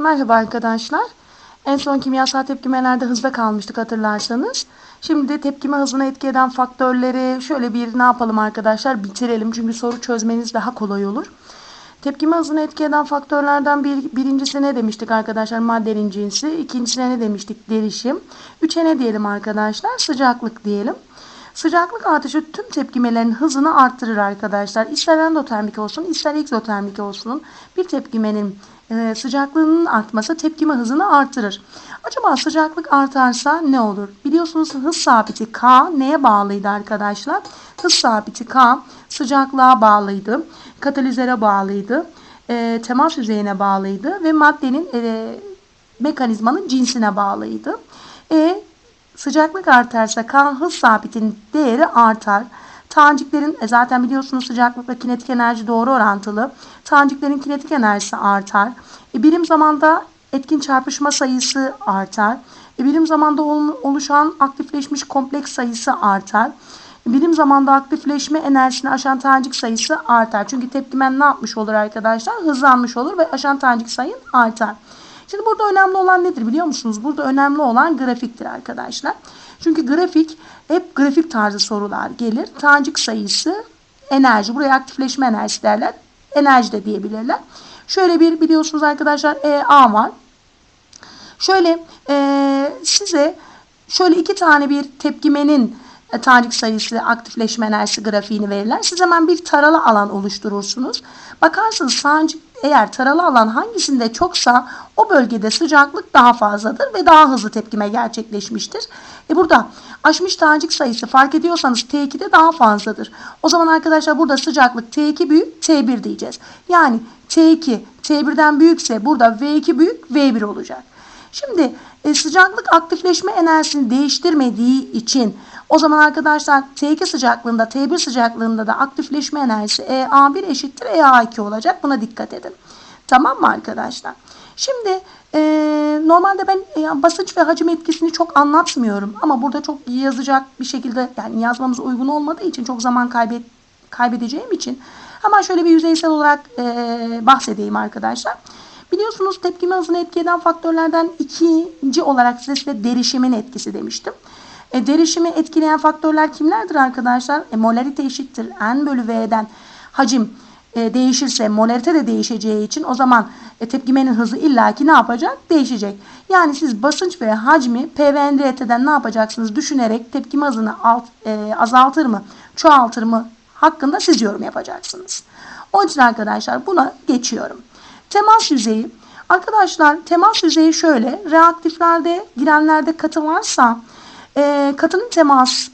Merhaba arkadaşlar. En son kimyasal tepkimelerde hızda kalmıştık hatırlarsanız. Şimdi de tepkime hızına etki eden faktörleri şöyle bir ne yapalım arkadaşlar bitirelim. Çünkü soru çözmeniz daha kolay olur. Tepkime hızına etki eden faktörlerden bir, birincisi ne demiştik arkadaşlar? Maddenin cinsi. İkincisine ne demiştik? Derişim. Üçe ne diyelim arkadaşlar? Sıcaklık diyelim. Sıcaklık artışı tüm tepkimelerin hızını arttırır arkadaşlar. İster endotermik olsun ister egzotermik olsun bir tepkimenin e, sıcaklığının artması tepkime hızını artırır. Acaba sıcaklık artarsa ne olur? Biliyorsunuz hız sabiti K neye bağlıydı arkadaşlar? Hız sabiti K sıcaklığa bağlıydı, katalizöre bağlıydı, e, temas yüzeyine bağlıydı ve maddenin e, mekanizmanın cinsine bağlıydı. E, Sıcaklık artarsa K hız sabitinin değeri artar. Taneciklerin e zaten biliyorsunuz sıcaklıkla kinetik enerji doğru orantılı. Taneciklerin kinetik enerjisi artar. E, birim zamanda etkin çarpışma sayısı artar. E, birim zamanda oluşan aktifleşmiş kompleks sayısı artar. E, birim zamanda aktifleşme enerjisini aşan tanecik sayısı artar. Çünkü tepkimen ne yapmış olur arkadaşlar? Hızlanmış olur ve aşan tanecik sayın artar. Şimdi burada önemli olan nedir biliyor musunuz? Burada önemli olan grafiktir arkadaşlar. Çünkü grafik hep grafik tarzı sorular gelir. Tanecik sayısı, enerji. Buraya aktifleşme enerjisi derler. Enerji de diyebilirler. Şöyle bir biliyorsunuz arkadaşlar EA var. Şöyle e, size şöyle iki tane bir tepkimenin e, tanecik sayısı aktifleşme enerjisi grafiğini verirler. Siz hemen bir taralı alan oluşturursunuz. Bakarsınız tanecik eğer taralı alan hangisinde çoksa o bölgede sıcaklık daha fazladır ve daha hızlı tepkime gerçekleşmiştir. E burada aşmış tanecik sayısı fark ediyorsanız T2'de daha fazladır. O zaman arkadaşlar burada sıcaklık T2 büyük T1 diyeceğiz. Yani T2 T1'den büyükse burada V2 büyük V1 olacak. Şimdi e, sıcaklık aktifleşme enerjisini değiştirmediği için o zaman arkadaşlar T2 sıcaklığında T1 sıcaklığında da aktifleşme enerjisi EA1 eşittir EA2 olacak. Buna dikkat edin. Tamam mı arkadaşlar? Şimdi e, normalde ben e, basınç ve hacim etkisini çok anlatmıyorum. Ama burada çok yazacak bir şekilde yani yazmamız uygun olmadığı için çok zaman kaybet, kaybedeceğim için hemen şöyle bir yüzeysel olarak e, bahsedeyim arkadaşlar. Biliyorsunuz tepkime hızını etki eden faktörlerden ikinci olarak size derişimin etkisi demiştim. E, derişimi etkileyen faktörler kimlerdir arkadaşlar? E, molarite eşittir n bölü v'den hacim e, değişirse molarite de değişeceği için o zaman e, tepkimenin hızı illaki ne yapacak? Değişecek. Yani siz basınç ve hacmi P ve NRT'den ne yapacaksınız düşünerek tepkime hızını alt, e, azaltır mı, çoğaltır mı hakkında siz yorum yapacaksınız. Onun için arkadaşlar buna geçiyorum. Temas yüzeyi. Arkadaşlar temas yüzeyi şöyle. Reaktiflerde girenlerde katı varsa e, katının temas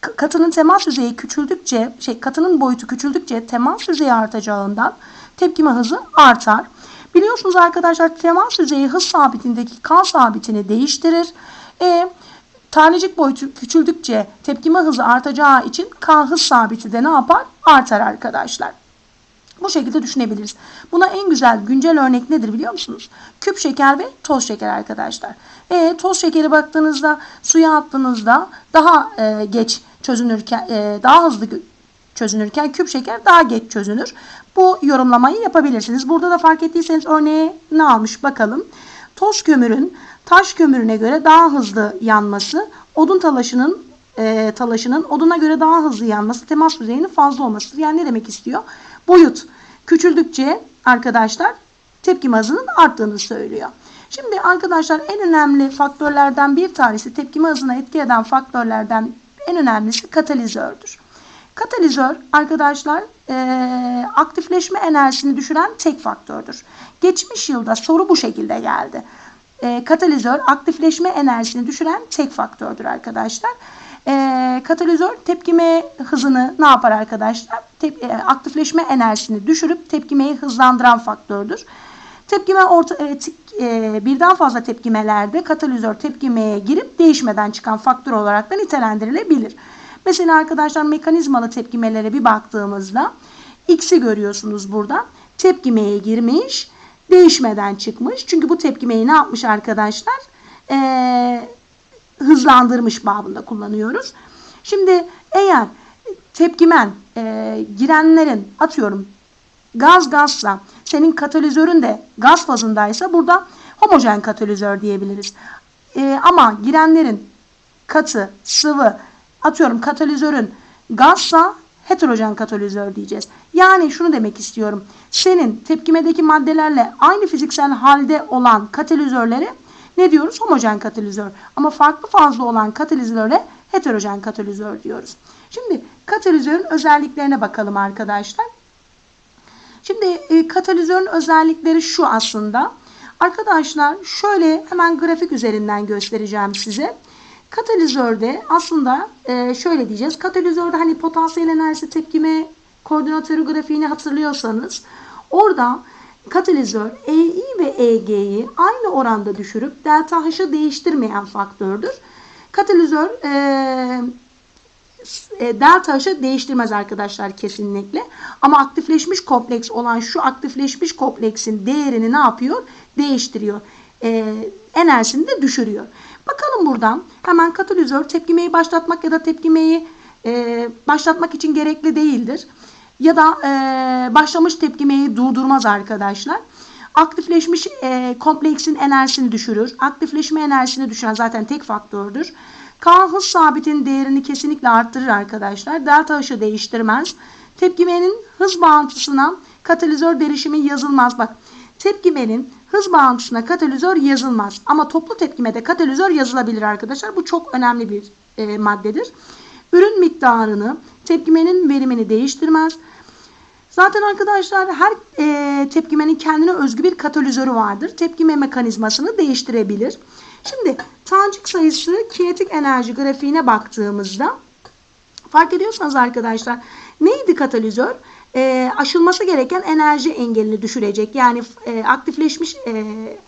katının temas yüzeyi küçüldükçe şey katının boyutu küçüldükçe temas yüzeyi artacağından tepkime hızı artar. Biliyorsunuz arkadaşlar temas yüzeyi hız sabitindeki K sabitini değiştirir. E, tanecik boyutu küçüldükçe tepkime hızı artacağı için K hız sabiti de ne yapar? Artar arkadaşlar. Bu şekilde düşünebiliriz. Buna en güzel güncel örnek nedir biliyor musunuz? Küp şeker ve toz şeker arkadaşlar. E, toz şekeri baktığınızda suya attığınızda daha e, geç çözünürken e, daha hızlı çözünürken küp şeker daha geç çözünür. Bu yorumlamayı yapabilirsiniz. Burada da fark ettiyseniz örneği ne almış bakalım. Toz kömürün taş kömürüne göre daha hızlı yanması, odun talaşının e, talaşının oduna göre daha hızlı yanması, temas yüzeyinin fazla olması. Yani ne demek istiyor? Boyut küçüldükçe arkadaşlar tepkime hızının arttığını söylüyor. Şimdi arkadaşlar en önemli faktörlerden bir tanesi tepkime hızına etki eden faktörlerden en önemlisi katalizördür. Katalizör arkadaşlar e, aktifleşme enerjisini düşüren tek faktördür. Geçmiş yılda soru bu şekilde geldi. E, katalizör aktifleşme enerjisini düşüren tek faktördür arkadaşlar. E, katalizör tepkime hızını ne yapar arkadaşlar? Tep, e, aktifleşme enerjisini düşürüp tepkimeyi hızlandıran faktördür. Tepkime orta, e, e, birden fazla tepkimelerde katalizör tepkimeye girip değişmeden çıkan faktör olarak da nitelendirilebilir. Mesela arkadaşlar mekanizmalı tepkimelere bir baktığımızda X'i görüyorsunuz burada. Tepkimeye girmiş, değişmeden çıkmış. Çünkü bu tepkimeyi ne yapmış arkadaşlar? Ee, hızlandırmış babında kullanıyoruz. Şimdi eğer tepkimen e, girenlerin atıyorum gaz gazsa senin katalizörün de gaz fazındaysa burada homojen katalizör diyebiliriz. Ee, ama girenlerin katı, sıvı, atıyorum katalizörün gazsa heterojen katalizör diyeceğiz. Yani şunu demek istiyorum. Senin tepkimedeki maddelerle aynı fiziksel halde olan katalizörlere ne diyoruz? Homojen katalizör. Ama farklı fazla olan katalizöre heterojen katalizör diyoruz. Şimdi katalizörün özelliklerine bakalım arkadaşlar. Şimdi e, katalizörün özellikleri şu aslında. Arkadaşlar şöyle hemen grafik üzerinden göstereceğim size. Katalizörde aslında e, şöyle diyeceğiz. Katalizörde hani potansiyel enerji tepkime koordinatörü grafiğini hatırlıyorsanız orada katalizör EI ve EG'yi aynı oranda düşürüp delta H'ı değiştirmeyen faktördür. Katalizör e, e, delta H'ı değiştirmez arkadaşlar kesinlikle. Ama aktifleşmiş kompleks olan şu aktifleşmiş kompleksin değerini ne yapıyor? Değiştiriyor. E, enerjisini de düşürüyor. Bakalım buradan hemen katalizör tepkimeyi başlatmak ya da tepkimeyi e, başlatmak için gerekli değildir. Ya da e, başlamış tepkimeyi durdurmaz arkadaşlar. Aktifleşmiş e, kompleksin enerjisini düşürür. Aktifleşme enerjisini düşüren zaten tek faktördür. K hız sabitin değerini kesinlikle arttırır arkadaşlar. Delta H'ı değiştirmez. Tepkimenin hız bağıntısına katalizör derişimi yazılmaz. Bak tepkimenin hız bağıntısına katalizör yazılmaz. Ama toplu tepkimede katalizör yazılabilir arkadaşlar. Bu çok önemli bir e, maddedir. Ürün miktarını, tepkimenin verimini değiştirmez. Zaten arkadaşlar her e, tepkimenin kendine özgü bir katalizörü vardır. Tepkime mekanizmasını değiştirebilir. Şimdi tanecik sayısı kinetik enerji grafiğine baktığımızda fark ediyorsanız arkadaşlar neydi katalizör? E, aşılması gereken enerji engelini düşürecek. Yani e, aktifleşmiş e,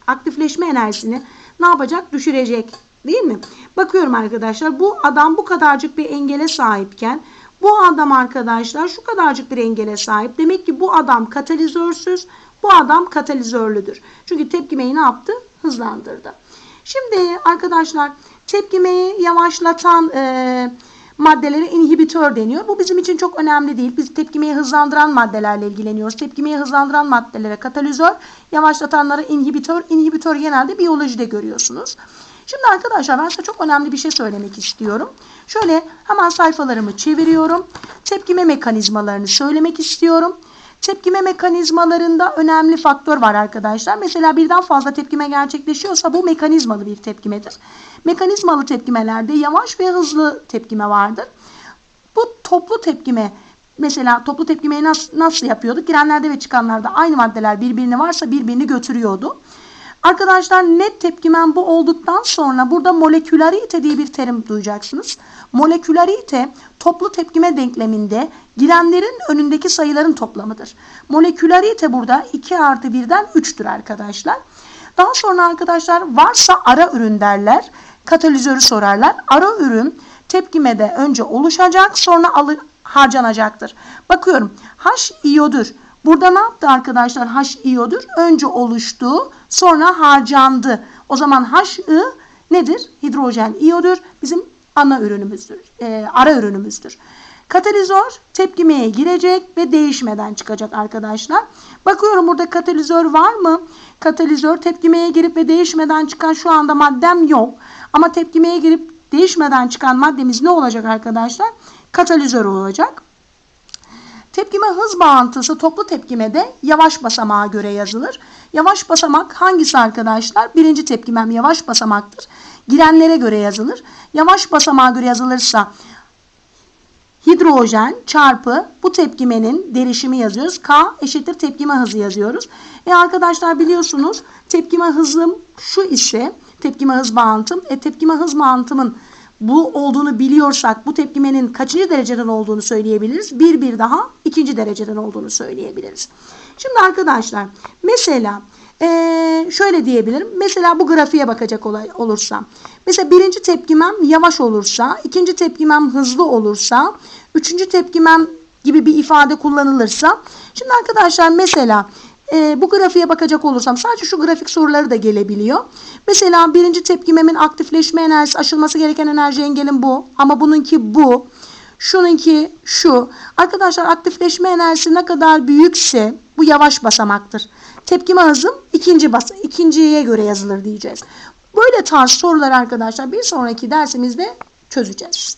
aktifleşme enerjisini ne yapacak? Düşürecek. Değil mi? Bakıyorum arkadaşlar bu adam bu kadarcık bir engele sahipken bu adam arkadaşlar şu kadarcık bir engele sahip. Demek ki bu adam katalizörsüz, bu adam katalizörlüdür. Çünkü tepkimeyi ne yaptı? Hızlandırdı. Şimdi arkadaşlar tepkimeyi yavaşlatan e, maddelere inhibitör deniyor. Bu bizim için çok önemli değil. Biz tepkimeyi hızlandıran maddelerle ilgileniyoruz. Tepkimeyi hızlandıran maddelere katalizör, yavaşlatanlara inhibitör. İnhibitör genelde biyolojide görüyorsunuz. Şimdi arkadaşlar ben size çok önemli bir şey söylemek istiyorum. Şöyle hemen sayfalarımı çeviriyorum. Tepkime mekanizmalarını söylemek istiyorum. Tepkime mekanizmalarında önemli faktör var arkadaşlar. Mesela birden fazla tepkime gerçekleşiyorsa bu mekanizmalı bir tepkimedir. Mekanizmalı tepkimelerde yavaş ve hızlı tepkime vardır. Bu toplu tepkime mesela toplu tepkimeyi nasıl, nasıl yapıyorduk? Girenlerde ve çıkanlarda aynı maddeler birbirini varsa birbirini götürüyordu. Arkadaşlar net tepkimen bu olduktan sonra burada molekülarite diye bir terim duyacaksınız. Molekülarite toplu tepkime denkleminde girenlerin önündeki sayıların toplamıdır. Molekülarite burada 2 artı 1'den 3'tür arkadaşlar. Daha sonra arkadaşlar varsa ara ürün derler. Katalizörü sorarlar. Ara ürün tepkimede önce oluşacak sonra harcanacaktır. Bakıyorum H iyodur. Burada ne yaptı arkadaşlar? H iyodur. Önce oluştu sonra harcandı. O zaman H I nedir? Hidrojen iyodur. Bizim ana ürünümüzdür. E, ara ürünümüzdür. Katalizör tepkimeye girecek ve değişmeden çıkacak arkadaşlar. Bakıyorum burada katalizör var mı? Katalizör tepkimeye girip ve değişmeden çıkan şu anda maddem yok. Ama tepkimeye girip değişmeden çıkan maddemiz ne olacak arkadaşlar? Katalizör olacak. Tepkime hız bağıntısı toplu tepkimede yavaş basamağa göre yazılır. Yavaş basamak hangisi arkadaşlar? Birinci tepkimem yavaş basamaktır. Girenlere göre yazılır. Yavaş basamağa göre yazılırsa hidrojen çarpı bu tepkimenin derişimi yazıyoruz. K eşittir tepkime hızı yazıyoruz. E arkadaşlar biliyorsunuz tepkime hızım şu ise tepkime hız bağıntım. E tepkime hız bağıntımın bu olduğunu biliyorsak bu tepkimenin kaçıncı dereceden olduğunu söyleyebiliriz. Bir bir daha ikinci dereceden olduğunu söyleyebiliriz. Şimdi arkadaşlar mesela ee, şöyle diyebilirim. Mesela bu grafiğe bakacak olursam. Mesela birinci tepkimem yavaş olursa, ikinci tepkimem hızlı olursa, üçüncü tepkimem gibi bir ifade kullanılırsa. Şimdi arkadaşlar mesela e, bu grafiğe bakacak olursam sadece şu grafik soruları da gelebiliyor. Mesela birinci tepkimemin aktifleşme enerjisi aşılması gereken enerji engelim bu. Ama bununki bu. Şununki şu. Arkadaşlar aktifleşme enerjisi ne kadar büyükse Bu yavaş basamaktır. Tepkime hızım ikinci basa ikinciye göre yazılır diyeceğiz. Böyle tarz sorular arkadaşlar bir sonraki dersimizde çözeceğiz.